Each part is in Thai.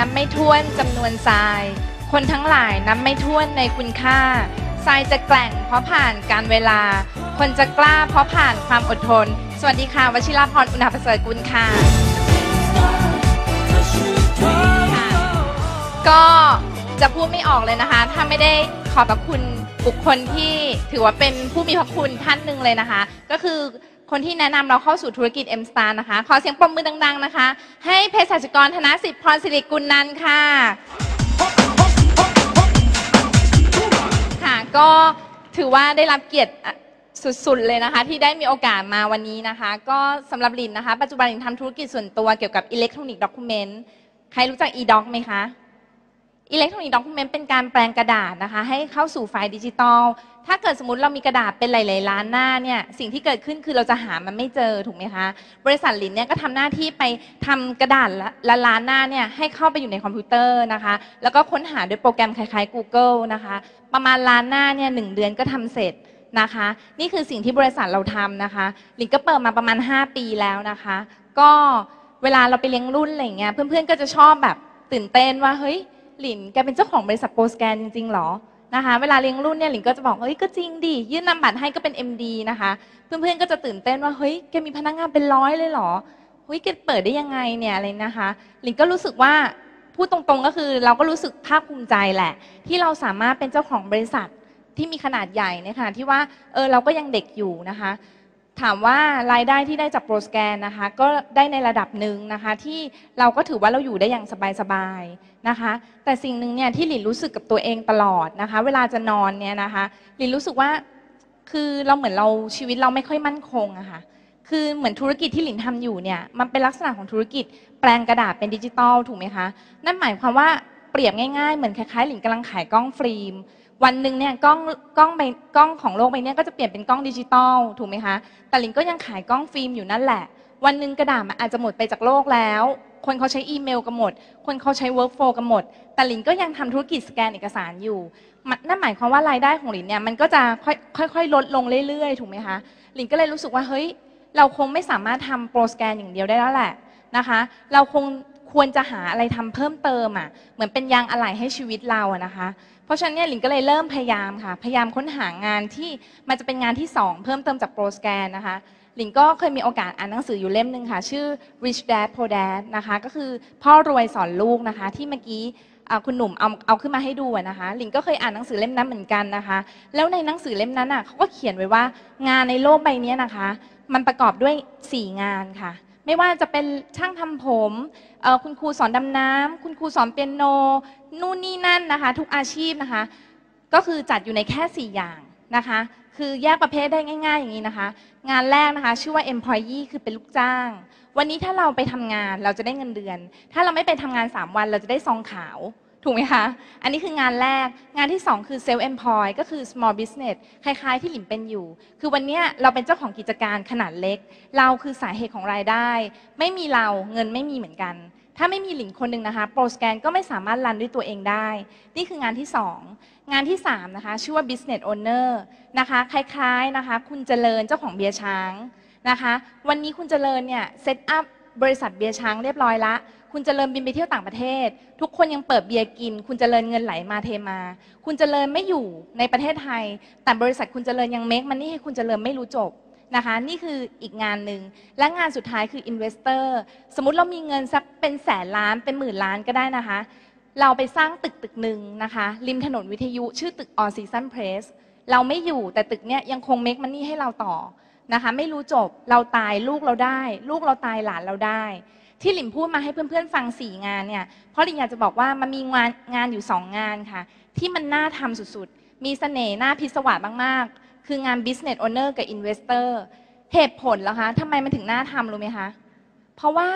นับไม่ถ้วนจำนวนทราย คนทั้งหลายนับไม่ถ้วนในคุณค่า ทรายจะแกร่งเพราะผ่านการเวลา คนจะกล้าเพราะผ่านความอดทน สวัสดีค่ะวชิราพรอุณาประเสริฐกุลค่ะ ก็จะพูดไม่ออกเลยนะคะ ถ้าไม่ได้ขอบพระคุณบุคคลที่ถือว่าเป็นผู้มีพระคุณท่านหนึ่งเลยนะคะ ก็คือ คนที่แนะนำเราเข้าสู่ธุรกิจ M Star นะคะ ขอเสียงปรบมือดัง ๆ นะคะ ให้เภสัชกรธนสิทธิ์พรสิริกุลนันท์ค่ะ ค่ะ ก็ถือว่าได้รับเกียรติสุดๆ เลยนะคะ ที่ได้มีโอกาสมาวันนี้นะคะ ก็สำหรับลินนะคะ ปัจจุบันลินทำธุรกิจส่วนตัวเกี่ยวกับอิเล็กทรอนิกส์ด็อกิเมนต์ใครรู้จัก e-doc ไหมคะอิเล็กทรอนิกส์ด็อกิเมนต์เป็นการแปลงกระดาษนะคะ ให้เข้าสู่ไฟล์ดิจิตอล ถ้าเกิดสมมติเรามีกระดาษเป็นหลายๆล้านหน้าเนี่ยสิ่งที่เกิดขึ้นคือเราจะหามันไม่เจอถูกไหมคะ บริษัทลินเนี่ยก็ทำหน้าที่ไปทำกระดาษละล้านหน้าเนี่ยให้เข้าไปอยู่ในคอมพิวเตอร์นะคะ แล้วก็ค้นหาด้วยโปรแกรมคล้ายๆ Google นะคะ ประมาณล้านหน้าเนี่ยหนึ่งเดือนก็ทำเสร็จนะคะ นี่คือสิ่งที่บริษัทเราทำนะคะลินก็เปิดมาประมาณ 5 ปีแล้วนะคะ ก็เวลาเราไปเลี้ยงรุ่นอะไรเงี้ยเพื่อนๆก็จะชอบแบบตื่นเต้นว่าเฮ้ยหลินแกเป็นเจ้าของบริษัทโปรสแกนจริงๆหรอ นะคะ เวลาเลี้ยงรุ่นเนี่ยหลิงก็จะบอกเฮ้ยก็จริงดิยื่นนำบัตรให้ก็เป็น MD นะคะ เพื่อนๆก็จะตื่นเต้นว่าเฮ้ยแกมีพนักงานเป็นร้อยเลยเหรอเฮ้ยแกเปิดได้ยังไงเนี่ยอะไรนะคะหลิงก็รู้สึกว่าพูดตรงๆก็คือเราก็รู้สึกภาคภูมิใจแหละ ที่เราสามารถเป็นเจ้าของบริษัทที่มีขนาดใหญ่นะคะที่ว่าเออเราก็ยังเด็กอยู่นะคะ ถามว่ารายได้ที่ได้จากโปรสแกนนะคะก็ได้ในระดับหนึ่งนะคะที่เราก็ถือว่าเราอยู่ได้อย่างสบายๆนะคะแต่สิ่งหนึ่งเนี่ยที่หลินรู้สึกกับตัวเองตลอดนะคะเวลาจะนอนเนี่ยนะคะหลินรู้สึกว่าคือเราเหมือนเราชีวิตเราไม่ค่อยมั่นคงอะค่ะคือเหมือนธุรกิจที่หลินทำอยู่เนี่ยมันเป็นลักษณะของธุรกิจแปลงกระดาษเป็นดิจิตอลถูกไหมคะนั่นหมายความว่าเปรียบง่ายๆเหมือนคล้ายๆหลินกำลังขายกล้องฟิล์ม วันหนึ่งเนี่ยกล้องกล้องใบกล้องของโลกใบเนี้ยก็จะเปลี่ยนเป็นกล้องดิจิตอลถูกไหมคะแต่ลินก็ยังขายกล้องฟิล์มอยู่นั่นแหละ วันหนึ่งกระดาษมันอาจจะหมดไปจากโลกแล้ว คนเขาใช้อีเมลกันหมด คนเขาใช้ workflow กันหมด แต่ลินก็ยังทำธุรกิจสแกนเอกสารอยู่นั่นหมายความว่ารายได้ของลินเนี่ยมันก็จะค่อยค่อยๆลดลงเรื่อยๆถูกไหมคะลินก็เลยรู้สึกว่าเฮ้ยเราคงไม่สามารถทำโปรสแกนอย่างเดียวได้แล้วแหละนะคะ เราคงควรจะหาอะไรทำเพิ่มเติมอะเหมือนเป็นยางอะไหล่ให้ชีวิตเราอะนะคะ ราะฉะนั้นเนี่ยหลินก็เลยเริ่มพยายามค่ะ พยายามค้นหางานที่มันจะเป็นงานที่ 2 เพิ่มเติมจากโปรสแกนนะคะหลินก็เคยมีโอกาสอ่านหนังสืออยู่เล่มหนึ่งค่ะ ชื่อ Rich Dad Poor Dad นะคะก็คือพ่อรวยสอนลูกนะคะ ที่เมื่อกี้คุณหนุ่มเอาเอาขึ้นมาให้ดูนะคะหลินก็เคยอ่านหนังสือเล่มนั้นเหมือนกันนะคะ แล้วในหนังสือเล่มนั้นอะเขาก็เขียนไว้ว่างานในโลกใบนี้นะคะ มันประกอบด้วย 4 งานค่ะ ไม่ว่าจะเป็นช่างทำผมคุณครูสอนดำน้ำคุณครูสอนเปียโน นู่นนี่นั่นนะคะ ทุกอาชีพนะคะ ก็คือจัดอยู่ในแค่ 4 อย่างนะคะ คือแยกประเภทได้ง่าย ๆ อย่างนี้นะคะ งานแรกนะคะ ชื่อว่า employee คือเป็นลูกจ้าง วันนี้ถ้าเราไปทำงานเราจะได้เงินเดือน ถ้าเราไม่ไปทำงาน 3 วันเราจะได้ซองขาว ถูกไหมคะ อันนี้คืองานแรก งานที่ 2 คือ self employ ก็คือ small business คล้ายๆ ที่หลิมเป็นอยู่ คือวันนี้เราเป็นเจ้าของกิจการขนาดเล็ก เราคือสาเหตุของรายได้ ไม่มีเราเงินไม่มีเหมือนกัน ถ้าไม่มีหลิงคนหนึ่งนะคะ โปรสแกนก็ไม่สามารถรันด้วยตัวเองได้ นี่คืองานที่ 2 งานที่ 3 นะคะ ชื่อว่า business owner นะคะ คล้ายๆ นะคะ คุณเจริญเจ้าของเบียร์ช้างนะคะ วันนี้คุณเจริญเนี่ยเซตอัพ บริษัทเบียร์ช้างเรียบร้อยละ คุณจเจริญบินไปเที่ยวต่างประเทศ ทุกคนยังเปิดเบียร์กิน คุณจเจริญเงินไหลมาเทมา คุณจเจริญไม่อยู่ในประเทศไทย แต่บริษัทคุณจเจริญยังเมคมันนี่ให้คุณจเจริญไม่รู้จบนะคะ นี่คืออีกงานหนึ่ง และงานสุดท้ายคือ Investor สมมติเรามีเงินสักเป็นแสนล้านเป็นหมื่นล้านก็ได้นะคะ เราไปสร้างตึกตึกหนึ่งนะคะ ริมถนนวิทยุชื่อตึก All Season Press เราไม่อยู่แต่ตึกเนี้ยยังคงเมคมันนี่ให้เราต่อ นะคะ ไม่รู้จบเราตายลูกเราได้ ลูกเราตายหลานเราได้ ที่หลิมพูดมาให้เพื่อนๆฟังสี่งานเนี่ยเพราะหลิมอยากจะบอกว่ามันมีงานงานอยู่สองงานค่ะ ที่มันน่าทำสุดๆ มีเสน่ห์น่าพิศวาสมากๆ คืองาน business owner กับ investor เหตุผลแล้วคะทำไมมันถึงน่าทำรู้ไหมคะ เพราะว่า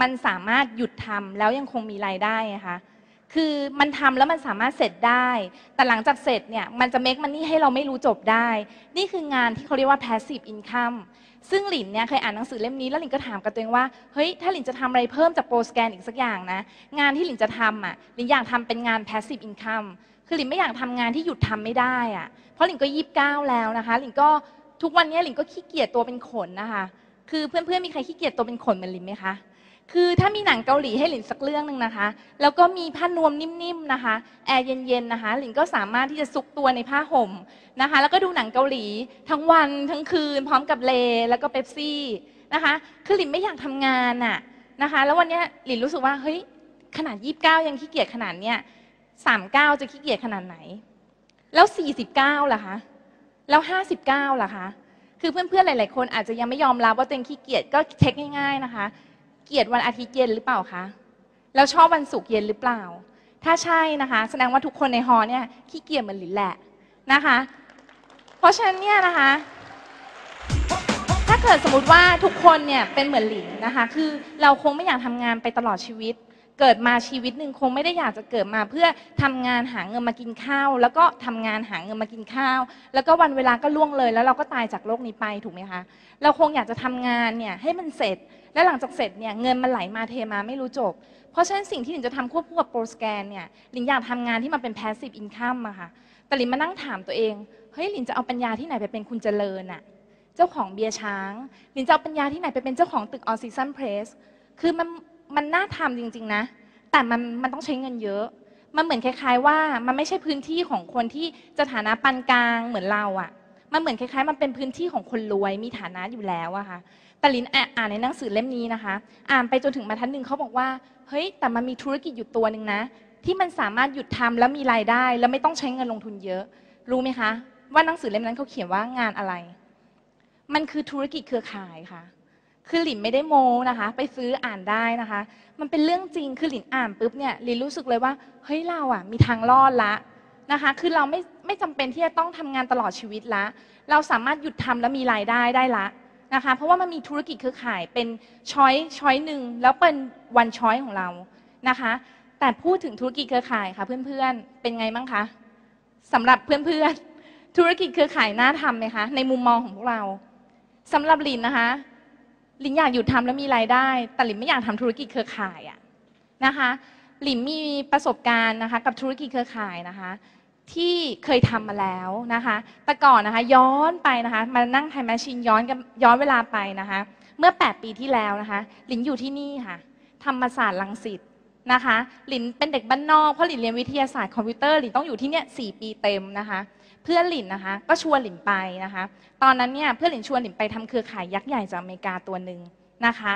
มันสามารถหยุดทำแล้วยังคงมีรายได้ไงคะ คือมันทำแล้วมันสามารถเสร็จได้ แต่หลังจากเสร็จเนี่ยมันจะ make money ให้เราไม่รู้จบได้ นี่คืองานที่เขาเรียกว่า passive income ซึ่งหลินเนี่ยเคยอ่านหนังสือเล่มนี้แล้วหลินก็ถามกับตัวเองว่า เฮ้ย ถ้าหลินจะทำอะไรเพิ่มจากโปรสแกนอีกสักอย่างนะ งานที่หลินจะทำอะหลินอยากทำเป็นงาน passive income คือหลินไม่อยากทำงานที่หยุดทำไม่ได้อะเพราะหลินก็ยีิบเก้าแล้วนะคะหลินก็ทุกวันนี้หลินก็ขี้เกียจตัวเป็นขนนะคะ คือเพื่อนๆมีใครขี้เกียจตัวเป็นขนเหมือนหลินไหมคะ คือถ้ามีหนังเกาหลีให้หลินสักเรื่องหนึ่งนะคะ แล้วก็มีผ้านวมนิ่มๆนะคะ แอร์เย็นๆนะคะ หลินก็สามารถที่จะซุกตัวในผ้าห่มนะคะ แล้วก็ดูหนังเกาหลี ทั้งวันทั้งคืน พร้อมกับเลแล้วก็เป๊ปซี่นะคะ คือหลินไม่อยากทำงานน่ะนะคะ แล้ววันนี้หลินรู้สึกว่าเฮ้ยขนาด29ยังขี้เกียจขนาดเนี้ย39จะขี้เกียจขนาดไหน แล้ว49ล่ะคะ แล้ว59ล่ะคะ คือเพื่อนๆหลาย ๆ คนอาจจะยังไม่ยอมรับว่าตัวเองขี้เกียจก็เช็คง่าย ๆนะคะ เกลียดวันอาทิตย์เย็นหรือเปล่าคะแล้วชอบวันศุกร์เย็นหรือเปล่า ถ้าใช่นะคะ แสดงว่าทุกคนในฮอเนี่ยขี้เกียจเหมือนหลินแหละนะคะ เพราะฉะนั้นเนี่ยนะคะ ถ้าเกิดสมมติว่าทุกคนเนี่ยเป็นเหมือนหลินนะคะ คือเราคงไม่อยากทำงานไปตลอดชีวิต เกิดมาชีวิตหนึ่งคงไม่ได้อยากจะเกิดมาเพื่อทำงานหาเงินมากินข้าว แล้วก็ทำงานหาเงินมากินข้าว แล้วก็วันเวลาก็ล่วงเลย แล้วเราก็ตายจากโลกนี้ไปถูกไหมคะ เราคงอยากจะทำงานเนี่ยให้มันเสร็จ และหลังจากเสร็จเนี่ยเงินมันไหลมาเทมาไม่รู้จบ เพราะฉะนั้นสิ่งที่หลินจะทำควบคู่กับโปรสแกนเนี่ยหลินอยากทำงานที่มันเป็น passive income อะค่ะ แต่หลินมานั่งถามตัวเอง เฮ้ยหลินจะเอาปัญญาที่ไหนไปเป็นคุณเจริญอะเจ้าของเบียร์ช้าง หลินจะเอาปัญญาที่ไหนไปเป็นเจ้าของตึก All Season Press คือมัน มันน่าทำจริง ๆ นะ แต่มันมันต้องใช้เงินเยอะ มันเหมือนคล้าย ๆ ว่า มันไม่ใช่พื้นที่ของคนที่จะฐานะปานกลางเหมือนเราอะมันเหมือนคล้ายๆ มันเป็นพื้นที่ของคนรวยมีฐานะอยู่แล้วอะค่ะแต่ลินอ่านในหนังสือเล่มนี้นะคะ อ่านไปจนถึงบรรทัดหนึ่งเขาบอกว่าเฮ้ยแต่มันมีธุรกิจอยู่ตัวหนึ่งนะ ที่มันสามารถหยุดทำแล้วมีรายได้ แล้วไม่ต้องใช้เงินลงทุนเยอะ รู้ไหมคะ ว่าหนังสือเล่มนั้นเขาเขียนว่างานอะไร มันคือธุรกิจเครือข่ายค่ะ คือหลินไม่ได้โมนะคะ ไปซื้ออ่านได้นะคะ มันเป็นเรื่องจริงคือหลินอ่านปุ๊บเนี่ยหลินรู้สึกเลยว่าเฮ้ยเราอะมีทางรอดละนะคะ คือเราไม่ไม่จำเป็นที่จะต้องทำงานตลอดชีวิตละ เราสามารถหยุดทำแล้วมีรายได้ได้ละนะคะ เพราะว่ามันมีธุรกิจเครือข่ายเป็นช้อยช้อยหนึ่งแล้วเป็นวันช้อยของเรานะคะ แต่พูดถึงธุรกิจเครือข่ายค่ะ เพื่อนๆเป็นไงบ้างคะสำหรับเพื่อนๆธุรกิจเครือข่ายน่าทำไหมคะในมุมมองของพวกเราสำหรับลินนะคะ ลินอยากหยุดทำแล้วมีรายได้ แต่ลินไม่อยากทำธุรกิจเครือข่ายอะนะคะหลินมีประสบการณ์นะคะกับธุรกิจเครือข่ายนะคะ ที่เคยทำมาแล้วนะคะแต่ก่อนนะคะย้อนไปนะคะมานั่งไทม์แมชชีนย้อนกันย้อนเวลาไปนะคะ เมื่อ 8 ปีที่แล้วนะคะ หลินอยู่ที่นี่ค่ะธรรมศาสตร์ลังสิตนะคะ หลินเป็นเด็กบ้านนอกเพราะหลินเรียนวิทยาศาสตร์คอมพิวเตอร์หลินต้องอยู่ที่เนี่ยสปีเต็มนะคะ เพื่อนหลินนะคะ ก็ชวนหลินไปนะคะ ตอนนั้นเนี่ยเพื่อนหลินชวนหลินไปทำเครือข่ายยักษ์ใหญ่จากอเมริกาตัวหนึ่งนะคะ